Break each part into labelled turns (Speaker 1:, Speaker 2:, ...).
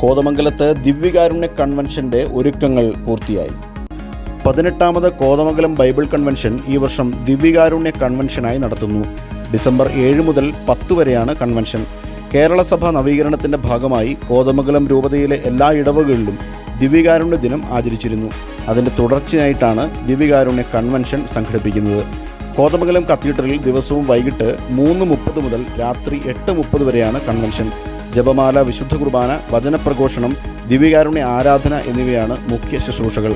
Speaker 1: കോതമംഗലത്ത് ദിവ്യകാരുണ്യ കൺവെൻഷന്റെ ഒരുക്കങ്ങൾ പൂർത്തിയായി. പതിനെട്ടാമത് കോതമംഗലം ബൈബിൾ കൺവെൻഷൻ ഈ വർഷം ദിവ്യകാരുണ്യ കൺവെൻഷനായി നടത്തുന്നു. ഡിസംബർ ഏഴ് മുതൽ പത്ത് വരെയാണ് കൺവെൻഷൻ. കേരള സഭ നവീകരണത്തിന്റെ ഭാഗമായി കോതമംഗലം രൂപതയിലെ എല്ലാ ഇടവകളിലും ദിവ്യകാരുണ്യ ദിനം ആചരിച്ചിരുന്നു. അതിന്റെ തുടർച്ചയായിട്ടാണ് ദിവ്യകാരുണ്യ കൺവെൻഷൻ സംഘടിപ്പിക്കുന്നത്. കോതമംഗലം കത്തീഡ്രലിൽ ദിവസവും വൈകിട്ട് മൂന്ന് മുപ്പത് മുതൽ രാത്രി എട്ട് മുപ്പത് വരെയാണ് കൺവെൻഷൻ. ജപമാല വിശുദ്ധ കുർബാന വചനപ്രഘോഷണം ദിവ്യകാരുണ്യ ആരാധന എന്നിവയാണ് മുഖ്യ ശുശ്രൂഷകൾ.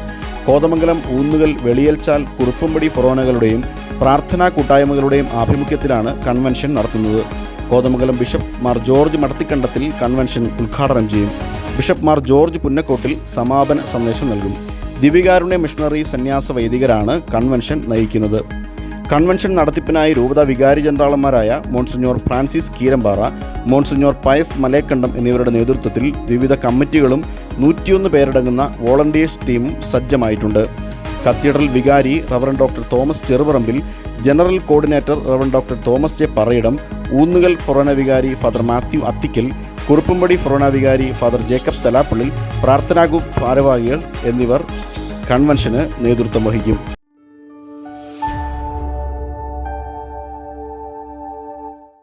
Speaker 1: കോതമംഗലം ഊന്നുകൽ വെളിയൽച്ചാൽ കുറുപ്പുംപടി ഫൊറോനകളുടെയും പ്രാർത്ഥനാ കൂട്ടായ്മകളുടെയും ആഭിമുഖ്യത്തിലാണ് കൺവെൻഷൻ നടത്തുന്നത്. Kothamangalam bishop Mar George Madathikandathil convention ഉദ്ഘാടനം ചെയ്യും. ബിഷപ്പ് മാർ ജോർജ് പുന്നക്കോട്ടിൽ സമാപന സന്ദേശം നൽകും. ദിവ്യകാരുണ്യ മിഷണറി സന്യാസ വൈദികരാണ് കൺവെൻഷൻ നയിക്കുന്നത്. കൺവെൻഷൻ നടത്തിപ്പിനായി രൂപത വികാരി ജനറാളന്മാരായ monsignor Francis Keerampara monsignor Pius Malekandam എന്നിവരുടെ നേതൃത്വത്തിൽ വിവിധ കമ്മിറ്റികളും നൂറ്റിയൊന്ന് പേരടങ്ങുന്ന വോളണ്ടിയേഴ്സ് ടീമും സജ്ജമായിട്ടുണ്ട്. കത്തീഡ്രൽ വികാരി reverend doctor Thomas Cheruparambil general coordinator reverend doctor Thomas J Parayidam Oonnukal ഫൊറോന വികാരി ഫാദർ മാത്യു അത്തിക്കൽ കുറുപ്പുംപടി ഫൊറോന വികാരി ഫാദർ ജേക്കബ് തലാപ്പള്ളിൽ പ്രാർത്ഥനാ ഗ്രൂപ്പ് ഭാരവാഹികൾ എന്നിവർ കൺവെൻഷന് നേതൃത്വം വഹിക്കും.